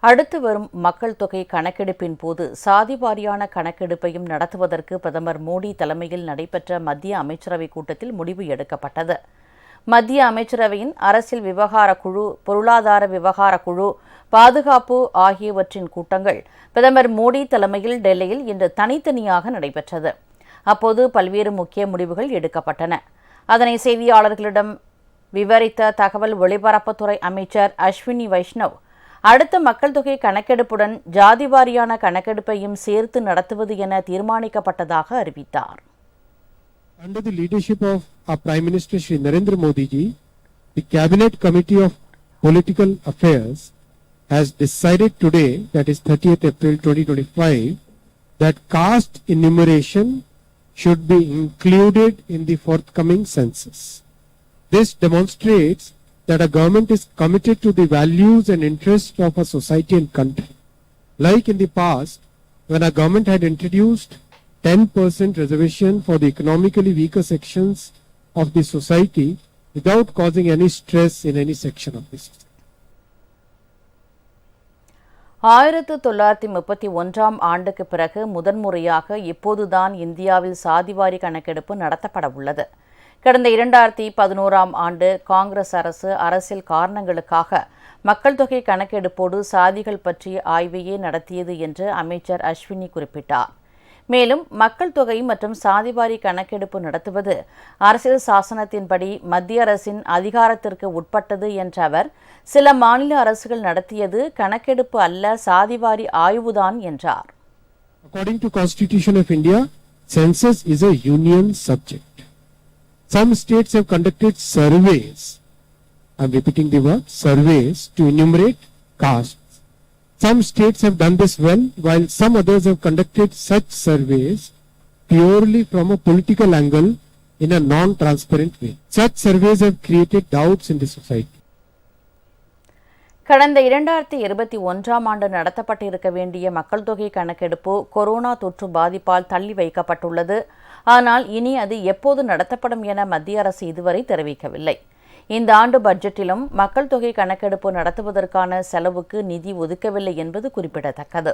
அடுத்து வரும் மக்கள் தொகை கணக்கெடுப்பின் போது சாதி வாரியான கணக்கெடுப்பையும் நடத்துவதற்கு பிரதமர் மோடி தலைமையில் நடைபெற்ற மத்திய அமைச்சரவைக் கூட்டத்தில் முடிவு எடுக்கப்பட்டது. மத்திய அமைச்சரவையின் அரசியல் விவகார குழு பொருளாதார விவகார குழு பாதுகாப்பு ஆகியவற்றின் கூட்டங்கள் பிரதமர் மோடி தலைமையில் டெல்லியில் இன்று தனித்தனியாக நடைபெற்றது. அப்போது பல்வேறு முக்கிய முடிவுகள் எடுக்கப்பட்டன. அதனை செய்தியாளர்களிடம் விவரித்த தகவல் ஒலிபரப்புத்துறை அமைச்சர் அஸ்வினி வைஷ்ணவ் அடுத்த மக்கள் தொகை கணக்கெடுப்புடன் ஜாதி வாரியான கணக்கெடுப்பையும் சேர்த்து நடத்துவது என தீர்மானிக்கப்பட்டதாக அறிவித்தார் Under the leadership of our Prime Minister Shri Narendra Modi ji, the Cabinet Committee of Political Affairs has decided today, that is 30th April 2025, that caste enumeration should be included in the forthcoming census. This demonstrates that a government is committed to the values and interests of a society and country. Like in the past, when a government had introduced 10% reservation for the economically weaker sections of the society without causing any stress in any section of the society. ஆயிரத்து தொள்ளாயிரத்தி முப்பத்தி ஒன்றாம் ஆண்டுக்கு பிறகு முதன்முறையாக இப்போதுதான் இந்தியாவில் சாதிவாரி கணக்கெடுப்பு நடத்தப்பட உள்ளது கடந்த இரண்டாயிரத்தி பதினோராம் ஆண்டு காங்கிரஸ் அரசு அரசியல் காரணங்களுக்காக மக்கள் தொகை கணக்கெடுப்போடு சாதிகள் பற்றிய ஆய்வையே நடத்தியது என்று அமைச்சர் அஸ்வினி குறிப்பிட்டார் மேலும் மக்கள் தொகை மற்றும் சாதிவாரி கணக்கெடுப்பு நடத்துவது அரசியல் சாசனத்தின்படி மத்திய அரசின் அதிகாரத்திற்கு உட்பட்டது என்ற அவர் சில மாநில அரசுகள் நடத்தியது கணக்கெடுப்பு அல்ல சாதிவாரி ஆய்வுதான் என்றார் According to Constitution of India, census is a union subject. Some states have conducted surveys. I'm repeating the word surveys to enumerate castes. Some states have done this well, while some others have conducted such surveys purely from a political angle in a non-transparent way. Such surveys have created doubts in the society. கடந்த இரண்டாயிரத்தி இருபத்தி ஒன்றாம் ஆண்டு நடத்தப்பட்டிருக்க வேண்டிய மக்கள் தொகை கணக்கெடுப்பு corona தொற்று பாதிப்பால் தள்ளி வைக்கப்பட்டுள்ளது ஆனால் இனி அது எப்போது நடத்தப்படும் என மத்திய அரசு இதுவரை தெரிவிக்கவில்லை. இந்த ஆண்டு பட்ஜெட்டிலும் மக்கள் தொகை கணக்கெடுப்பு நடத்துவதற்கான செலவுக்கு நிதி ஒதுக்கவில்லை என்பது குறிப்பிடத்தக்கது.